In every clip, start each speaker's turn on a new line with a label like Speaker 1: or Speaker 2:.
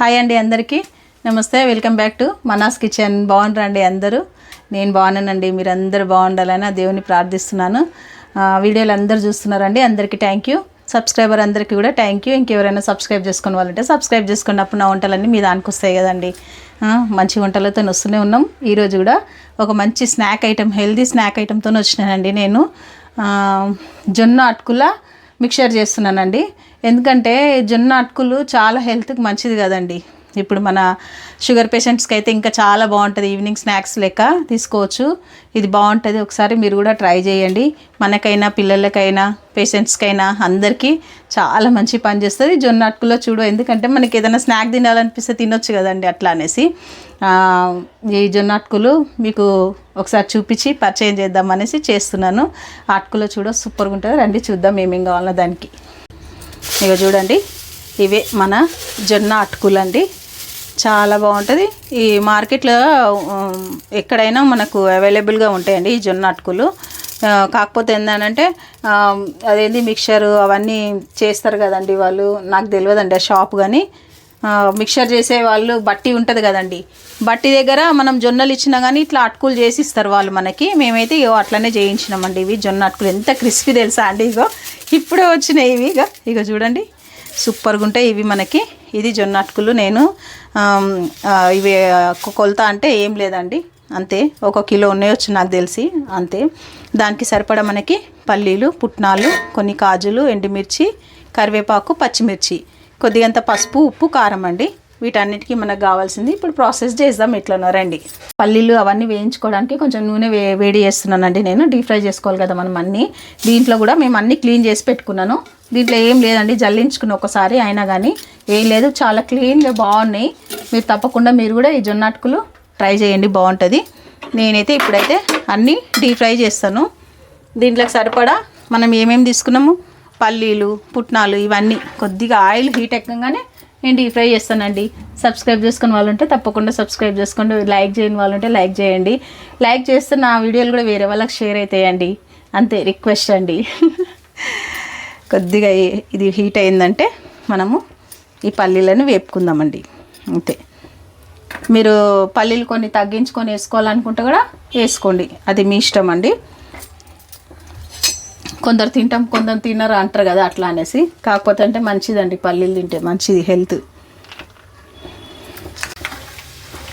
Speaker 1: Hi అండి అందరికీ. నమస్తే welcome back to Manas kitchen. బాగుంటారండి అందరూ? నేను బాగున్నానండి. మీరు అందరూ బాగుండాలని ఆ దేవుని ప్రార్థిస్తున్నాను. వీడియోలు అందరూ చూస్తున్నారండి. అందరికీ థ్యాంక్ యూ సబ్స్క్రైబర్ అందరికీ కూడా థ్యాంక్ యూ ఇంకెవరైనా సబ్స్క్రైబ్ చేసుకున్న వాళ్ళంటే సబ్స్క్రైబ్ చేసుకున్నప్పుడు నా వంటలన్నీ మీ దానికి వస్తాయి కదండి. మంచి వంటలతో వస్తూనే ఉన్నాం. ఈరోజు కూడా ఒక మంచి స్నాక్ ఐటెం హెల్దీ స్నాక్ ఐటెంతో వచ్చినానండి నేను. జొన్న అటుకుల మిక్చర్ చేస్తున్నానండి. ఎందుకంటే జొన్న అటుకులు చాలా హెల్త్కి మంచిది కదండి. ఇప్పుడు మన షుగర్ పేషెంట్స్కి అయితే ఇంకా చాలా బాగుంటుంది. ఈవినింగ్ స్నాక్స్ లెక్క తీసుకోవచ్చు. ఇది బాగుంటుంది. ఒకసారి మీరు కూడా ట్రై చేయండి. మనకైనా పిల్లలకైనా పేషెంట్స్కైనా అందరికీ చాలా మంచి పని చేస్తుంది. జొన్న అటుకులో చూడు ఎందుకంటే మనకి ఏదైనా స్నాక్ తినాలనిపిస్తే తినొచ్చు కదండి అట్లా అనేసి. ఈ జొన్న అటుకులు మీకు ఒకసారి చూపించి పరిచయం చేద్దాం అనేసి చేస్తున్నాను. ఆ అటుకులో చూడ సూపర్గా ఉంటుంది. రండి చూద్దాం ఏమేం కావాలో దానికి. ఇక చూడండి ఇవే మన జొన్న అటుకులు అండి చాలా బాగుంటుంది. ఈ మార్కెట్లో ఎక్కడైనా మనకు అవైలబుల్గా ఉంటాయండి ఈ జొన్న అటుకులు. కాకపోతే ఏంటంటే అదేంటి మిక్చరు అవన్నీ చేస్తారు కదండి వాళ్ళు. నాకు తెలియదండి ఆ షాప్ కానీ. మిక్సర్ మిక్చర్ చేసే వాళ్ళు బట్టి ఉంటుంది కదండి. బట్టి దగ్గర మనం జొన్నలు ఇచ్చినా కానీ ఇట్లా అటుకులు చేసి ఇస్తారు వాళ్ళు మనకి. మేమైతే ఇగో అట్లనే చేయించినామండి ఇవి జొన్న అటుకులు. ఎంత క్రిస్పీ తెలుసా అండి ఇగో. ఇప్పుడే వచ్చినాయి ఇవి ఇక ఇగో చూడండి. సూపర్గా ఉంటాయి ఇవి మనకి. ఇది జొన్న అటుకులు. నేను ఇవి కొలత అంటే ఏం లేదండి. అంతే. ఒక కిలో ఉన్నాయి వచ్చి నాకు తెలిసి. అంతే. దానికి సరిపడా మనకి పల్లీలు పుట్నాలు కొన్ని కాజులు ఎండుమిర్చి కరివేపాకు పచ్చిమిర్చి. కొద్దిగంత పసుపు ఉప్పు కారం అండి. వీటన్నిటికీ మనకు కావాల్సింది ఇప్పుడు ప్రాసెస్ చేద్దాం ఎట్లనో రండి. పల్లీలు అవన్నీ వేయించుకోవడానికి కొంచెం నూనె వే వేడి చేస్తున్నానండి నేను. డీప్ ఫ్రై చేసుకోవాలి కదా మనం అన్నీ. దీంట్లో కూడా మేము అన్నీ క్లీన్ చేసి పెట్టుకున్నాను. దీంట్లో ఏం లేదండి జల్లించుకుని ఒకసారి అయినా కానీ ఏం లేదు చాలా క్లీన్గా బాగున్నాయి. మీరు తప్పకుండా మీరు కూడా ఈ జొన్న అటుకులు ట్రై చేయండి బాగుంటుంది. నేనైతే ఇప్పుడైతే అన్నీ డీప్ ఫ్రై చేస్తాను. దీంట్లోకి సరిపడా మనం ఏమేమి తీసుకున్నాము? పల్లీలు పుట్నాలు ఇవన్నీ కొద్దిగా ఆయిల్ హీట్ ఎక్కగానే నేను డీప్ ఫ్రై చేస్తానండి. సబ్స్క్రైబ్ చేసుకుని వాళ్ళు ఉంటే తప్పకుండా సబ్స్క్రైబ్ చేసుకోండి. లైక్ చేయని వాళ్ళు ఉంటే లైక్ చేయండి. లైక్ చేస్తే నా వీడియోలు కూడా వేరే వాళ్ళకి షేర్ అవుతాయండి. అంతే రిక్వెస్ట్ అండి. కొద్దిగా ఇది హీట్ అయిందంటే మనము ఈ పల్లీలను వేపుకుందామండి. అంతే. మీరు పల్లీలు కొన్ని తగ్గించుకొని వేసుకోవాలనుకుంటే కూడా వేసుకోండి. అది మీ ఇష్టం అండి. కొందరు తింటాం కొందరు తినరు అంటారు కదా అట్లా అనేసి. కాకపోతే అంటే మంచిదండి పల్లీలు తింటే మంచిది హెల్త్.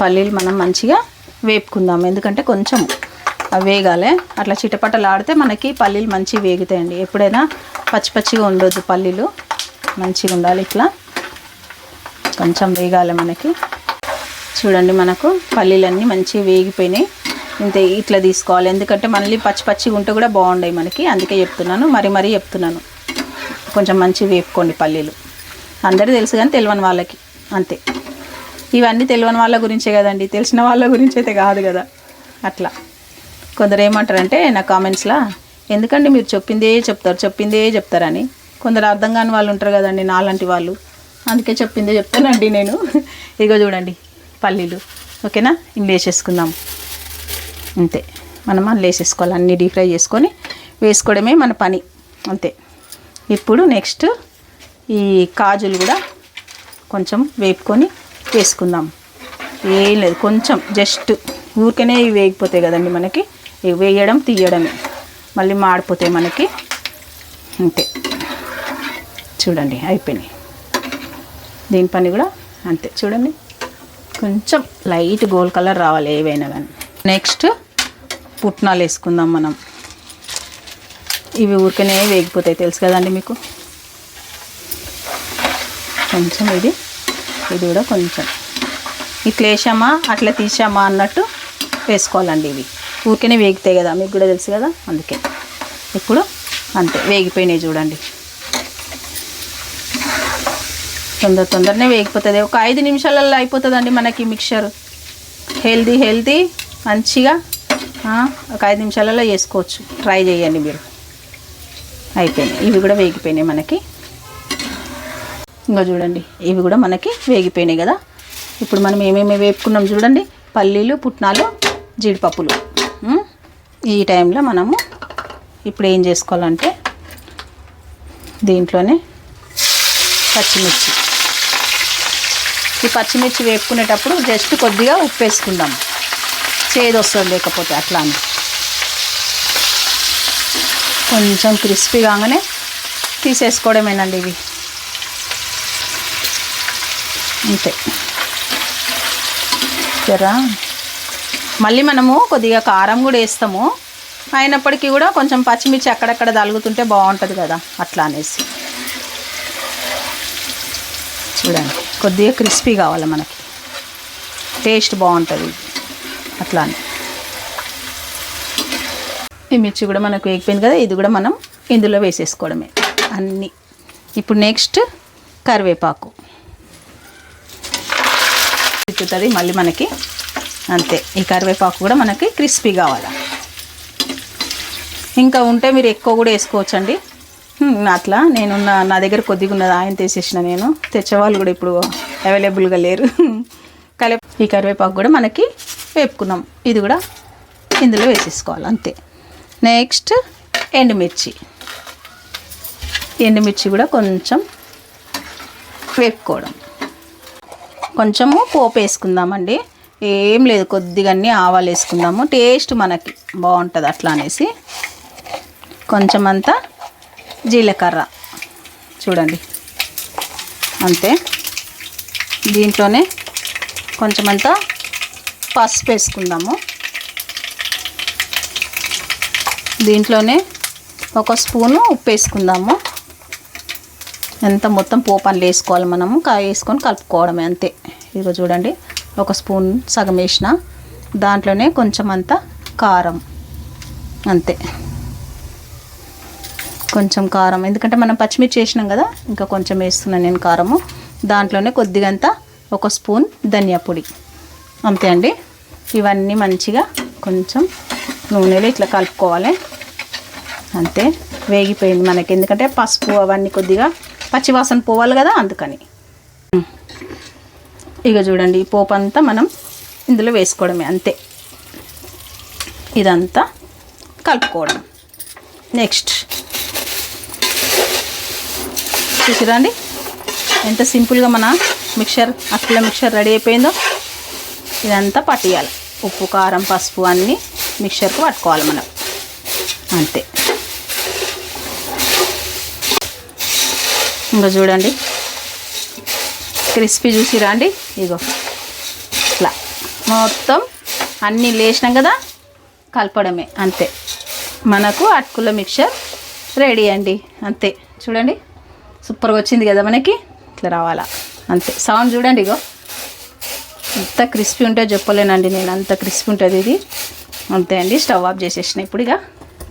Speaker 1: పల్లీలు మనం మంచిగా వేపుకుందాం. ఎందుకంటే కొంచెం వేగాలే వేగాలి. అట్లా చిటపటలు ఆడితే మనకి పల్లీలు మంచిగా వేగుతాయండి. ఎప్పుడైనా పచ్చి పచ్చిగా ఉండొద్దు పల్లీలు. మంచిగా ఉండాలి ఇట్లా. కొంచెం వేగాలి మనకి. చూడండి మనకు పల్లీలన్నీ మంచిగా వేగిపోయినాయి. ఇంత ఇట్లా తీసుకోవాలి. ఎందుకంటే మళ్ళీ పచ్చి పచ్చిగా ఉంటే కూడా బాగుండాయి మనకి. అందుకే చెప్తున్నాను. మరి మరీ చెప్తున్నాను. కొంచెం మంచిగా వేపుకోండి పల్లీలు. అందరూ తెలుసు కానీ తెలియని వాళ్ళకి. అంతే. ఇవన్నీ తెలియని వాళ్ళ గురించే కదండి. తెలిసిన వాళ్ళ గురించి అయితే కాదు కదా. అట్లా. కొందరు ఏమంటారంటే నా కామెంట్స్లో ఎందుకండి మీరు చెప్పిందే చెప్తారు చెప్పిందే చెప్తారని? కొందరు అర్థం కాని వాళ్ళు ఉంటారు కదండి నాలాంటి వాళ్ళు. అందుకే చెప్పిందే చెప్తానండి నేను. ఇగో చూడండి పల్లీలు. ఓకేనా? ఇంగ్లీష్ వేసేసుకుందాం. అంతే. మనం అందులో వేసేసుకోవాలి. అన్నీ డీప్ ఫ్రై చేసుకొని వేసుకోవడమే మన పని. అంతే. ఇప్పుడు నెక్స్ట్ ఈ కాజులు కూడా కొంచెం వేపుకొని వేసుకుందాం. ఏం లేదు. కొంచెం జస్ట్ ఊరికనే ఇవి వేగిపోతాయి కదండి మనకి. ఇవి వేయడం తీయడమే. మళ్ళీ మాడిపోతాయి మనకి. అంతే. చూడండి అయిపోయినాయి. దీని పని కూడా అంతే. చూడండి. కొంచెం లైట్ గోల్డ్ కలర్ రావాలి ఏవైనా కానీ. నెక్స్ట్ పుట్నాలు వేసుకుందాం మనం. ఇవి ఊరికనే వేగిపోతాయి తెలుసు కదండి మీకు? కొంచెం ఇది ఇది కూడా కొంచెం. ఇట్లా వేసామా అట్లా తీసామా అన్నట్టు వేసుకోవాలండి ఇవి. ఊరికనే వేగితాయి కదా మీకు కూడా తెలుసు కదా? అందుకే. ఇప్పుడు అంతే వేగిపోయినాయి చూడండి. తొందర తొందరనే వేగిపోతుంది. ఒక ఐదు నిమిషాలలో అయిపోతుందండి మనకి మిక్చర్. హెల్దీ హెల్దీ మంచిగా ఒక ఐదు నిమిషాలలో చేసుకోవచ్చు. ట్రై చేయండి మీరు. అయిపోయినాయి. ఇవి కూడా వేగిపోయినాయి మనకి. ఇంకా చూడండి. ఇవి కూడా మనకి వేగిపోయినాయి కదా. ఇప్పుడు మనం ఏమేమి వేపుకున్నాం చూడండి. పల్లీలు పుట్నాలు జీడిపప్పులు. ఈ టైంలో మనము ఇప్పుడు ఏం చేసుకోవాలంటే దీంట్లోనే పచ్చిమిర్చి. ఈ పచ్చిమిర్చి వేపుకునేటప్పుడు జస్ట్ కొద్దిగా ఉప్పు వేసుకుందాము చేదు వస్తుంది లేకపోతే అట్లా అని కొంచెం క్రిస్పీ కాగానే తీసేసుకోవడమేనండి ఇవి. అంతే. జరా. మళ్ళీ మనము కొద్దిగా కారం కూడా వేస్తాము. అయినప్పటికీ కూడా కొంచెం పచ్చిమిర్చి అక్కడక్కడ తలుగుతుంటే బాగుంటుంది కదా అట్లా అనేసి. చూడండి కొద్దిగా క్రిస్పీ కావాలి మనకి. టేస్ట్ బాగుంటుంది. అట్లా అని. ఈ మిర్చి కూడా మనకు వేగిపోయింది కదా ఇది కూడా మనం ఇందులో వేసేసుకోవడమే. అన్నీ. ఇప్పుడు నెక్స్ట్ కరివేపాకు. చిక్కుతుంది మళ్ళీ మనకి అంతే. ఈ కరివేపాకు కూడా మనకి క్రిస్పీ కావాలి. ఇంకా ఉంటే మీరు ఎక్కువ కూడా వేసుకోవచ్చండి. అట్లా నేను నా దగ్గర కొద్దిగా ఉన్నది ఆయన తీసేసిన నేను. తెచ్చేవాళ్ళు కూడా ఇప్పుడు అవైలబుల్గా లేరు. కలిపి ఈ కరివేపాకు కూడా మనకి వేపుకున్నాం. ఇది కూడా ఇందులో వేసేసుకోవాలి అంతే. నెక్స్ట్ ఎండుమిర్చి. ఎండుమిర్చి కూడా కొంచెం వేపుకోవడం. కొంచెము పోపు వేసుకుందామండి. ఏం లేదు కొద్దిగా అన్నీ ఆవాలు వేసుకుందాము. టేస్ట్ మనకి బాగుంటుంది అట్లా అనేసి. కొంచెం అంతా జీలకర్ర. చూడండి. అంతే. దీంట్లోనే కొంచెం అంతా పసుపు వేసుకుందాము. దీంట్లోనే ఒక స్పూను ఉప్పు వేసుకుందాము. ఎంత మొత్తం పోపన్లు వేసుకోవాలి మనము. కాయ వేసుకొని కలుపుకోవడమే అంతే. ఇదిగో చూడండి ఒక స్పూన్ సగం వేసిన. దాంట్లోనే కొంచెం అంత కారం. అంతే. కొంచెం కారం. ఎందుకంటే మనం పచ్చిమిర్చి వేసినాం కదా ఇంకా కొంచెం వేస్తున్నాను నేను కారము. దాంట్లోనే కొద్దిగంత ఒక స్పూన్ ధనియా పొడి. అంతే అండి. ఇవన్నీ మంచిగా కొంచెం నూనెలో ఇట్లా కలుపుకోవాలి. అంతే వేగిపోయింది మనకి. ఎందుకంటే పసుపు అవన్నీ కొద్దిగా పచ్చివాసన పోవాలి కదా అందుకని. ఇక చూడండి ఈ పోపు అంతా మనం ఇందులో వేసుకోవడమే అంతే. ఇదంతా కలుపుకోవడం. నెక్స్ట్. చూసిరండి? ఎంత సింపుల్గా మన మిక్చర్ అట్ల మిక్చర్ రెడీ అయిపోయిందో. ఇదంతా పట్టియాలి. ఉప్పు కారం పసుపు అన్నీ మిక్చర్కి పట్టుకోవాలి మనం. అంతే. ఇంకా చూడండి. క్రిస్పీ చూసిరా అండి? ఇగో. ఇట్లా. మొత్తం అన్నీ లేచినాం కదా? కలపడమే. అంతే. మనకు అటుకుల మిక్చర్ రెడీ అండి. అంతే. చూడండి. సూపర్గా వచ్చింది కదా మనకి? ఇట్లా రావాలా. అంతే. సౌండ్ చూడండి ఇగో. ఎంత క్రిస్పీ ఉంటే చెప్పలేనండి నేను అంత క్రిస్పీ ఉంటుంది ఇది. అంతే అండి స్టవ్ ఆఫ్ చేసేసిన ఇప్పుడు ఇక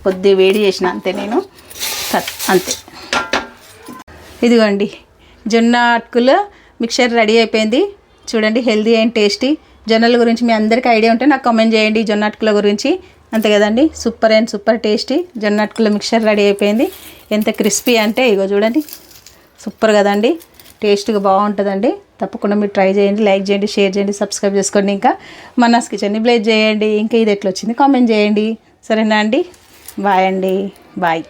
Speaker 1: కొద్ది వేడి చేసిన అంతే నేను. అంతే. ఇదిగోండి జొన్న అటుకుల మిక్చర్ రెడీ అయిపోయింది. చూడండి హెల్దీ అండ్ టేస్టీ. జొన్నల గురించి మీ అందరికీ ఐడియా ఉంటే నాకు కామెంట్ చేయండి జొన్న అటుకుల గురించి. అంతే కదండి సూపర్ అండ్ సూపర్ టేస్టీ జొన్న అటుకుల మిక్చర్ రెడీ అయిపోయింది. ఎంత క్రిస్పీ అంటే ఇగో చూడండి సూపర్ కదండి టేస్ట్గా బాగుంటుందండి. తప్పకుండా మీరు ట్రై చేయండి లైక్ చేయండి షేర్ చేయండి సబ్స్క్రైబ్ చేసుకోండి. ఇంకా మనస్ కిచెన్ని బ్లేజ్ చేయండి. ఇంకా ఇది ఎట్లా వచ్చింది? కామెంట్ చేయండి. సరేనా అండి? బాయ్ అండి. బాయ్.